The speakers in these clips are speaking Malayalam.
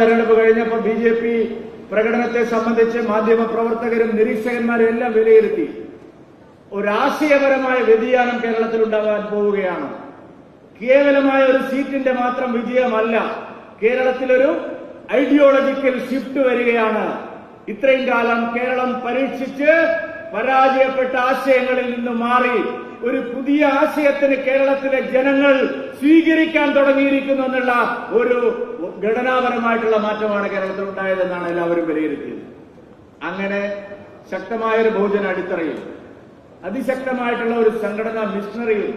തെരഞ്ഞെടുപ്പ് കഴിഞ്ഞപ്പോൾ ബി ജെ പി പ്രകടനത്തെ സംബന്ധിച്ച് മാധ്യമ പ്രവർത്തകരും നിരീക്ഷകന്മാരും എല്ലാം വിലയിരുത്തി. ഒരാശയപരമായ വ്യതിയാനം കേരളത്തിൽ ഉണ്ടാകാൻ പോവുകയാണ്. കേവലമായ ഒരു സീറ്റിന്റെ മാത്രം വിജയമല്ല കേരളത്തിലൊരു ഐഡിയോളജിക്കൽ ഷിഫ്റ്റ് വരികയാണ്. ഇത്രയും കാലം കേരളം പരീക്ഷിച്ച് പരാജയപ്പെട്ട ആശയങ്ങളിൽ നിന്ന് മാറി. ഒരു പുതിയ ആശയത്തിന് കേരളത്തിലെ ജനങ്ങൾ സ്വീകരിക്കാൻ തുടങ്ങിയിരിക്കുന്നു എന്നുള്ള ഒരു ഘടനാപരമായിട്ടുള്ള മാറ്റമാണ് കേരളത്തിൽ ഉണ്ടായതെന്നാണ് എല്ലാവരും വിലയിരുത്തിയത്. അങ്ങനെ ശക്തമായൊരു ഭോജന അടിത്തറയിൽ അതിശക്തമായിട്ടുള്ള ഒരു സംഘടനാ മിഷണറിയിൽ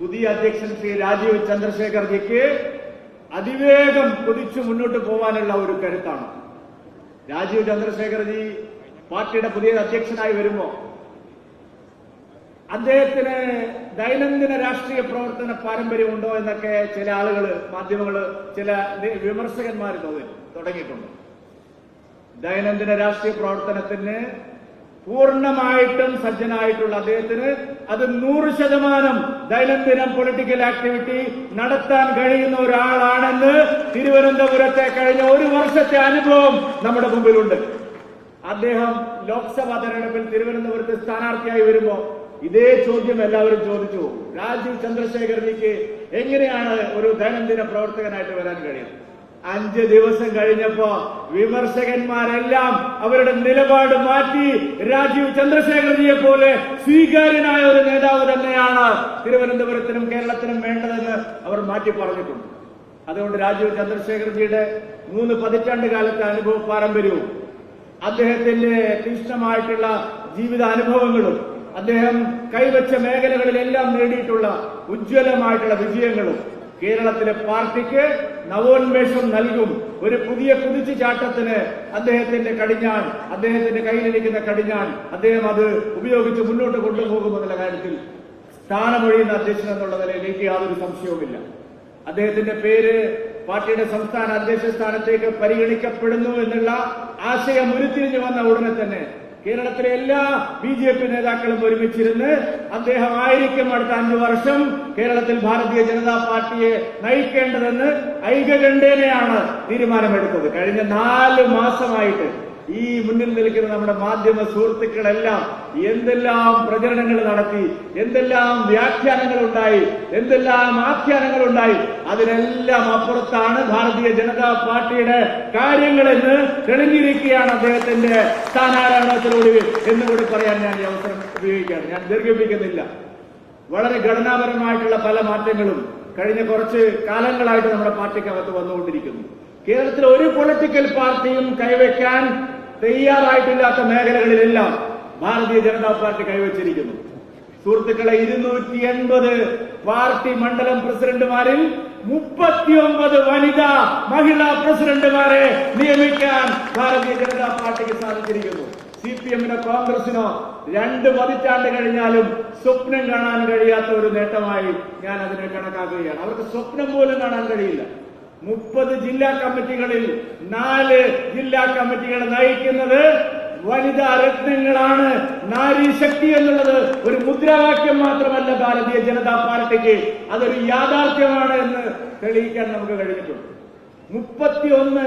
പുതിയ അധ്യക്ഷൻ ശ്രീ രാജീവ് ചന്ദ്രശേഖർജിക്ക് അതിവേഗം കുതിച്ചു മുന്നോട്ട് പോകാനുള്ള ഒരു കരുത്താണ്. രാജീവ് ചന്ദ്രശേഖർജി പാർട്ടിയുടെ പുതിയ അധ്യക്ഷനായി വരുമ്പോ അദ്ദേഹത്തിന് ദൈനംദിന രാഷ്ട്രീയ പ്രവർത്തന പാരമ്പര്യം ഉണ്ടോ എന്നൊക്കെ ചില ആളുകൾ മാധ്യമങ്ങൾ ചില വിമർശകന്മാർ തുടങ്ങിയിട്ടുണ്ട്. ദൈനംദിന രാഷ്ട്രീയ പ്രവർത്തനത്തിന് പൂർണമായിട്ടും സജ്ജനായിട്ടുള്ള അദ്ദേഹത്തിന് അത് നൂറ് ശതമാനം ദൈനംദിനം പൊളിറ്റിക്കൽ ആക്ടിവിറ്റി നടത്താൻ കഴിയുന്ന ഒരാളാണെന്ന് തിരുവനന്തപുരത്തെ കഴിഞ്ഞ ഒരു വർഷത്തെ അനുഭവം നമ്മുടെ മുമ്പിലുണ്ട്. അദ്ദേഹം ലോക്സഭാ തെരഞ്ഞെടുപ്പിൽ തിരുവനന്തപുരത്ത് സ്ഥാനാർത്ഥിയായി വരുമ്പോ ഇതേ ചോദ്യം എല്ലാവരും ചോദിച്ചു. രാജീവ് ചന്ദ്രശേഖരനിക്ക് എങ്ങനെയാണ് ഒരു ദൈനംദിന പ്രവർത്തകനായിട്ട് വരാൻ കഴിയുന്നത്? അഞ്ച് ദിവസം കഴിഞ്ഞപ്പോ വിമർശകന്മാരെല്ലാം അവരുടെ നിലപാട് മാറ്റി രാജീവ് ചന്ദ്രശേഖരജിയെ പോലെ സ്വീകാര്യനായ ഒരു നേതാവ് തന്നെയാണ് തിരുവനന്തപുരത്തിനും കേരളത്തിനും വേണ്ടതെന്ന് അവർ മാറ്റി പറഞ്ഞിട്ടുണ്ട്. അതുകൊണ്ട് രാജീവ് ചന്ദ്രശേഖരജിയുടെ മൂന്ന് പതിറ്റാണ്ട് കാലത്തെ അനുഭവ പാരമ്പര്യവും അദ്ദേഹത്തിന്റെ തീക്ഷ്ണമായിട്ടുള്ള ജീവിതാനുഭവങ്ങളും അദ്ദേഹം കൈവച്ച മേഖലകളിലെല്ലാം നേടിയിട്ടുള്ള ഉജ്ജ്വലമായിട്ടുള്ള വിജയങ്ങളും കേരളത്തിലെ പാർട്ടിക്ക് നവോന്മേഷം നൽകും ഒരു പുതിയ കുതിച്ചുചാട്ടത്തിന് അദ്ദേഹത്തിന്റെ കടിഞ്ഞാൻ അദ്ദേഹത്തിന്റെ കയ്യിലിരിക്കുന്ന കടിഞ്ഞാൻ അദ്ദേഹം അത് ഉപയോഗിച്ച് മുന്നോട്ട് കൊണ്ടുപോകുമെന്നുള്ള കാര്യത്തിൽ സ്ഥാനമൊഴിയുന്ന അധ്യക്ഷൻ എന്നുള്ള നിലയിൽ എനിക്ക് യാതൊരു സംശയവുമില്ല. അദ്ദേഹത്തിന്റെ പേര് പാർട്ടിയുടെ സംസ്ഥാന അധ്യക്ഷ സ്ഥാനത്തേക്ക് പരിഗണിക്കപ്പെടുന്നു എന്നുള്ള ആശയം ഉരുത്തിരിഞ്ഞു വന്ന ഉടനെ തന്നെ കേരളത്തിലെ എല്ലാ ബി ജെ പി നേതാക്കളും ഒരുമിച്ചിരുന്ന് അദ്ദേഹം ആയിരിക്കും അടുത്ത അഞ്ചു വർഷം കേരളത്തിൽ ഭാരതീയ ജനതാ പാർട്ടിയെ നയിക്കേണ്ടതെന്ന് ഐകകണ്ഠേനയാണ് തീരുമാനമെടുത്തത്. കഴിഞ്ഞ നാല് മാസമായിട്ട് ഈ മുന്നിൽ നിൽക്കുന്ന നമ്മുടെ മാധ്യമ സുഹൃത്തുക്കളെല്ലാം എന്തെല്ലാം പ്രചരണങ്ങൾ നടത്തി എന്തെല്ലാം വ്യാഖ്യാനങ്ങൾ ഉണ്ടായി എന്തെല്ലാം ആഖ്യാനങ്ങൾ ഉണ്ടായി അതിനെല്ലാം അപ്പുറത്താണ് ഭാരതീയ ജനതാ പാർട്ടിയുടെ കാര്യങ്ങളെന്ന് തെളിഞ്ഞിരിക്കുകയാണ് അദ്ദേഹത്തിന്റെ സ്ഥാനാരോഹണത്തിലൂടെ എന്നുകൂടി പറയാൻ ഞാൻ ഈ അവസരം ഉപയോഗിക്കുകയാണ്. ഞാൻ ദീർഘിപ്പിക്കുന്നില്ല. വളരെ ഘടനാപരമായിട്ടുള്ള പല മാറ്റങ്ങളും കഴിഞ്ഞ കുറച്ച് കാലങ്ങളായിട്ട് നമ്മുടെ പാർട്ടിക്കകത്ത് വന്നുകൊണ്ടിരിക്കുന്നു. കേരളത്തിലെ ഒരു പൊളിറ്റിക്കൽ പാർട്ടിയും കൈവയ്ക്കാൻ തയ്യാറായിട്ടില്ലാത്ത മേഖലകളിലെല്ലാം ഭാരതീയ ജനതാ പാർട്ടി കൈവച്ചിരിക്കുന്നു. സുഹൃത്തുക്കളെ ഇരുന്നൂറ്റി എൺപത് പാർട്ടി മണ്ഡലം പ്രസിഡന്റുമാരിൽ മുപ്പത്തിയൊമ്പത് വനിതാ മഹിളാ പ്രസിഡന്റുമാരെ നിയമിക്കാൻ ഭാരതീയ ജനതാ പാർട്ടിക്ക് സാധിച്ചിരിക്കുന്നു. സി പി എമ്മിനോ കോൺഗ്രസിനോ രണ്ട് പതിറ്റാണ്ട് കഴിഞ്ഞാലും സ്വപ്നം കാണാൻ കഴിയാത്ത ഒരു നേട്ടമായി ഞാൻ അതിനെ കണക്കാക്കുകയാണ്. അവർക്ക് സ്വപ്നം പോലും കാണാൻ കഴിയില്ല. മുപ്പത് ജില്ലാ കമ്മിറ്റികളിൽ നാല് ജില്ലാ കമ്മിറ്റികൾ നയിക്കുന്നത് വനിതാ രത്നങ്ങളാണ്. നാരീശക്തി എന്നുള്ളത് ഒരു മുദ്രാവാക്യം മാത്രമല്ല ഭാരതീയ ജനതാ പാർട്ടിക്ക്. അതൊരു യാഥാർത്ഥ്യമാണ് എന്ന് തെളിയിക്കാൻ നമുക്ക് കഴിഞ്ഞിട്ടുണ്ട്. മുപ്പത്തിയൊന്ന്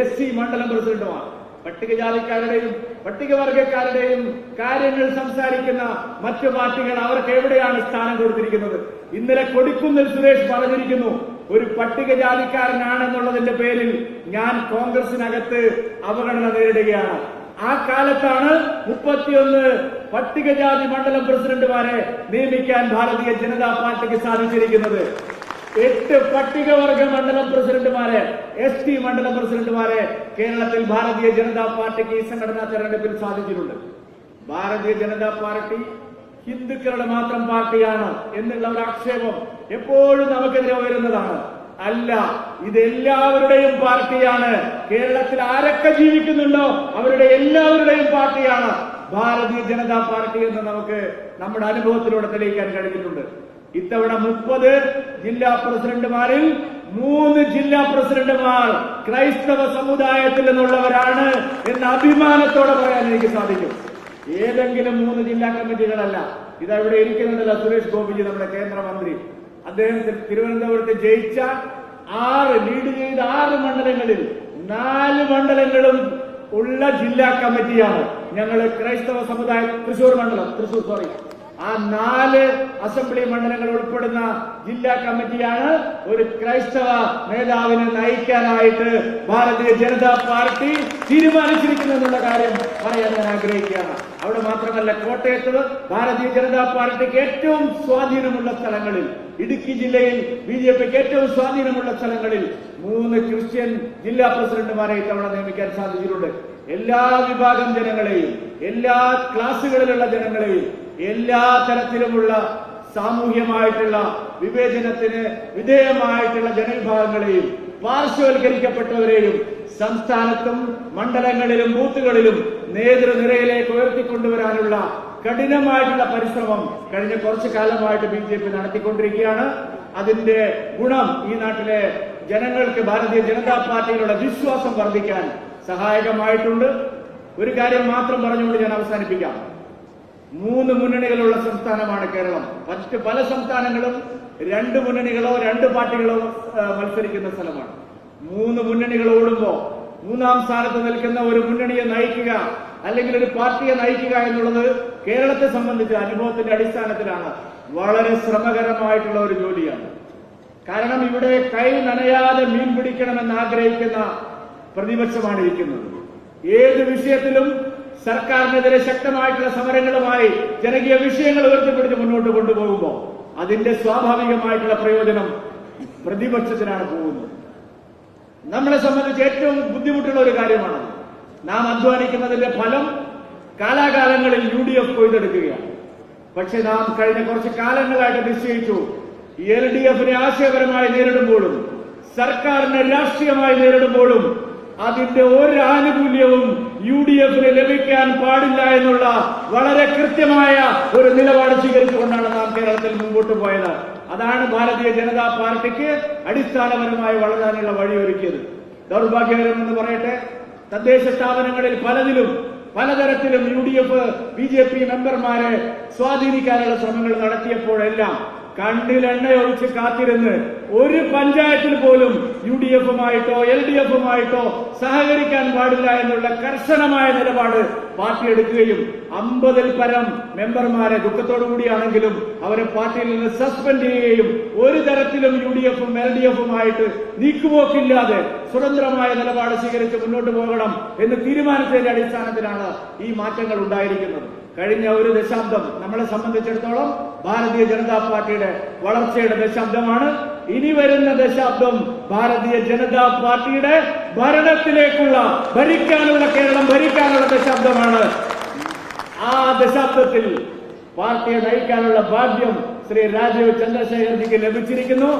എസ് സി മണ്ഡലം പ്രസിഡന്റുമാണ്. പട്ടികജാതിക്കാരുടെയും പട്ടികവർഗക്കാരുടെയും കാര്യങ്ങൾ സംസാരിക്കുന്ന മറ്റു പാർട്ടികൾ അവർക്ക് എവിടെയാണ് സ്ഥാനം കൊടുത്തിരിക്കുന്നത്? ഇന്നലെ കൊടിക്കുന്നിൽ സുരേഷ് പറഞ്ഞിരിക്കുന്നു ഒരു പട്ടികജാതിക്കാരനാണെന്നുള്ളതിന്റെ പേരിൽ ഞാൻ കോൺഗ്രസിനകത്ത് അവഗണന നേരിടുകയാണ്. ആ കാലത്താണ് മുപ്പത്തിയൊന്ന് പട്ടികജാതി മണ്ഡലം പ്രസിഡന്റുമാരെ നിയമിക്കാൻ ഭാരതീയ ജനതാ പാർട്ടിക്ക് സാധിച്ചിരിക്കുന്നത്. എട്ട് പട്ടികവർഗ മണ്ഡലം പ്രസിഡന്റുമാരെ എസ് ടി മണ്ഡലം പ്രസിഡന്റുമാരെ കേരളത്തിൽ ഭാരതീയ ജനതാ പാർട്ടിക്ക് ഈ സംഘടനാ തെരഞ്ഞെടുപ്പിൽ സാധിച്ചിട്ടുണ്ട്. ഭാരതീയ ജനതാ പാർട്ടി ഹിന്ദുക്കളുടെ മാത്രം പാർട്ടിയാണ് എന്നുള്ള ഒരു ആക്ഷേപം എപ്പോഴും നമുക്കെതിരെ ഉയരുന്നതാണ്. അല്ല ഇത് എല്ലാവരുടെയും പാർട്ടിയാണ്. കേരളത്തിൽ ആരൊക്കെ ജീവിക്കുന്നുണ്ടോ അവരുടെ എല്ലാവരുടെയും പാർട്ടിയാണ്. ഭാരതീയ ജനതാ പാർട്ടി എന്ന് നമുക്ക് നമ്മുടെ അനുഭവത്തിലൂടെ തെളിയിക്കാൻ കഴിഞ്ഞിട്ടുണ്ട്. ഇത്തവണ മുപ്പത് ജില്ലാ പ്രസിഡന്റുമാരിൽ മൂന്ന് ജില്ലാ പ്രസിഡന്റുമാർ ക്രൈസ്തവ സമുദായത്തിൽ നിന്നുള്ളവരാണ് എന്ന അഭിമാനത്തോടെ പറയാൻ എനിക്ക് സാധിക്കും. ഏതെങ്കിലും മൂന്ന് ജില്ലാ കമ്മിറ്റികളല്ല. ഇതവിടെ ഇരിക്കുന്നുണ്ടല്ലോ സുരേഷ് ഗോപിജി നമ്മുടെ കേന്ദ്രമന്ത്രി. അദ്ദേഹം തിരുവനന്തപുരത്ത് ജയിച്ച ആറ് ലീഡ് ചെയ്ത ആറ് മണ്ഡലങ്ങളിൽ നാല് മണ്ഡലങ്ങളും ഉള്ള ജില്ലാ കമ്മിറ്റിയാണ്. ഞങ്ങൾ ക്രൈസ്തവ സമുദായ തൃശൂർ മണ്ഡലം തൃശൂർ സോറി ആ നാല് അസംബ്ലി മണ്ഡലങ്ങൾ ഉൾപ്പെടുന്ന ജില്ലാ കമ്മിറ്റിയാണ് ഒരു ക്രൈസ്തവ നേതാവിനെ നയിക്കാനായിട്ട് ഭാരതീയ ജനതാ പാർട്ടി തീരുമാനിച്ചിരിക്കുന്നതെന്നുള്ള കാര്യം പറയാൻ ഞാൻ ആഗ്രഹിക്കുകയാണ്. അവിടെ മാത്രമല്ല കോട്ടയത്ത് ഭാരതീയ ജനതാ പാർട്ടിക്ക് ഏറ്റവും സ്വാധീനമുള്ള സ്ഥലങ്ങളിൽ ഇടുക്കി ജില്ലയിൽ ബി ജെ പിക്ക് ഏറ്റവും സ്വാധീനമുള്ള സ്ഥലങ്ങളിൽ മൂന്ന് ക്രിസ്ത്യൻ ജില്ലാ പ്രസിഡന്റുമാരെ ഇത്തവണ നിയമിക്കാൻ സാധിച്ചിട്ടുണ്ട്. എല്ലാ വിഭാഗം ജനങ്ങളെയും എല്ലാ ക്ലാസുകളിലുള്ള ജനങ്ങളെയും എല്ലാ തരത്തിലുമുള്ള സാമൂഹ്യമായിട്ടുള്ള വിവേചനത്തിന് വിധേയമായിട്ടുള്ള ജനവിഭാഗങ്ങളെയും പാർശ്വവൽക്കരിക്കപ്പെട്ടവരെയും സംസ്ഥാനത്തും മണ്ഡലങ്ങളിലും ബൂത്തുകളിലും നേതൃനിരയിലേക്ക് ഉയർത്തിക്കൊണ്ടുവരാനുള്ള കഠിനമായിട്ടുള്ള പരിശ്രമം കഴിഞ്ഞ കുറച്ചു കാലമായിട്ട് ബി ജെ പി നടത്തിക്കൊണ്ടിരിക്കുകയാണ്. അതിന്റെ ഗുണം ഈ നാട്ടിലെ ജനങ്ങൾക്ക് ഭാരതീയ ജനതാ പാർട്ടിയിലുള്ള വിശ്വാസം വർദ്ധിക്കാൻ സഹായകമായിട്ടുണ്ട്. ഒരു കാര്യം മാത്രം പറഞ്ഞുകൊണ്ട് ഞാൻ അവസാനിപ്പിക്കാം. മൂന്ന് മുന്നണികളുള്ള സംസ്ഥാനമാണ് കേരളം. മറ്റ് പല സംസ്ഥാനങ്ങളും രണ്ട് മുന്നണികളോ രണ്ട് പാർട്ടികളോ മത്സരിക്കുന്ന സ്ഥലമാണ്. മൂന്ന് മുന്നണികൾ ഓടുമ്പോ മൂന്നാം സ്ഥാനത്ത് നിൽക്കുന്ന ഒരു മുന്നണിയെ നയിക്കുക അല്ലെങ്കിൽ ഒരു പാർട്ടിയെ നയിക്കുക എന്നുള്ളത് കേരളത്തെ സംബന്ധിച്ച് അനുഭവത്തിന്റെ അടിസ്ഥാനത്തിലാണ്. വളരെ ശ്രമകരമായിട്ടുള്ള ഒരു ജോലിയാണ്. കാരണം ഇവിടെ കൈ നനയാതെ മീൻ പിടിക്കണമെന്ന് ആഗ്രഹിക്കുന്ന പ്രതിപക്ഷമാണ് ഇരിക്കുന്നത്. ഏത് വിഷയത്തിലും സർക്കാരിനെതിരെ ശക്തമായിട്ടുള്ള സമരങ്ങളുമായി ജനകീയ വിഷയങ്ങൾ ഉയർത്തിപ്പിടിച്ച് മുന്നോട്ട് കൊണ്ടുപോകുമ്പോൾ അതിന്റെ സ്വാഭാവികമായിട്ടുള്ള പ്രയോജനം പ്രതിപക്ഷത്തിനാണ് പോകുന്നത്. നമ്മളെ സംബന്ധിച്ച് ഏറ്റവും ബുദ്ധിമുട്ടുള്ള ഒരു കാര്യമാണ് നാം അധ്വാനിക്കുന്നതിന്റെ ഫലം കാലാകാലങ്ങളിൽ യു ഡി എഫ് കൊയ്തെടുക്കുകയാണ്. പക്ഷെ നാം കഴിഞ്ഞ കുറച്ച് കാലങ്ങളായിട്ട് നിശ്ചയിച്ചു എൽ ഡി എഫിനെ ആശയപരമായി നേരിടുമ്പോഴും സർക്കാരിനെ രാഷ്ട്രീയമായി നേരിടുമ്പോഴും അതിന്റെ ഒരു ആനുകൂല്യവും എഫിന് ലഭിക്കാൻ പാടില്ല എന്നുള്ള വളരെ കൃത്യമായ ഒരു നിലപാട് സ്വീകരിച്ചുകൊണ്ടാണ് നാം കേരളത്തിൽ മുമ്പോട്ട് പോയത്. അതാണ് ഭാരതീയ ജനതാ പാർട്ടിക്ക് അടിസ്ഥാനപരമായി വളരാനുള്ള വഴിയൊരുക്കിയത്. ദൗർഭാഗ്യകരമെന്ന് പറയട്ടെ തദ്ദേശ സ്ഥാപനങ്ങളിൽ പലതിലും പലതരത്തിലും U D F B J P മെമ്പർമാരെ സ്വാധീനിക്കാനുള്ള ശ്രമങ്ങൾ നടത്തിയപ്പോഴെല്ലാം കണ്ണിൽ എണ്ണയൊഴിച്ച് കാത്തിരുന്ന് ഒരു പഞ്ചായത്തിൽ പോലും യു ഡി എഫുമായിട്ടോ എൽ ഡി എഫുമായിട്ടോ സഹകരിക്കാൻ പാടില്ല എന്നുള്ള കർശനമായ നിലപാട് പാർട്ടി എടുക്കുകയും അമ്പതിൽ പരം മെമ്പർമാരെ ദുഃഖത്തോടു കൂടിയാണെങ്കിലും അവരെ പാർട്ടിയിൽ നിന്ന് സസ്പെൻഡ് ചെയ്യുകയും ഒരു തരത്തിലും യു ഡി എഫും എൽ ഡി എഫുമായിട്ട് നീക്കുപോക്കില്ലാതെ സ്വതന്ത്രമായ നിലപാട് സ്വീകരിച്ച് മുന്നോട്ട് പോകണം എന്ന് തീരുമാനത്തിന്റെ അടിസ്ഥാനത്തിലാണ് ഈ മാറ്റങ്ങൾ ഉണ്ടായിരിക്കുന്നത്. കഴിഞ്ഞ ഒരു ദശാബ്ദം നമ്മളെ സംബന്ധിച്ചിടത്തോളം ഭാരതീയ ജനതാ പാർട്ടിയുടെ വളർച്ചയുടെ ദശാബ്ദമാണ്. ഇനി വരുന്ന ദശാബ്ദം ഭാരതീയ ജനതാ പാർട്ടിയുടെ ഭരണത്തിലേക്കുള്ള ഭരിക്കാനുള്ള കേരളം ഭരിക്കാനുള്ള ദശാബ്ദമാണ്. ആ ദശാബ്ദത്തിൽ പാർട്ടിയെ നയിക്കാനുള്ള ഭാഗ്യം ശ്രീ രാജീവ് ചന്ദ്രശേഖർജിക്ക് ലഭിച്ചിരിക്കുന്നു.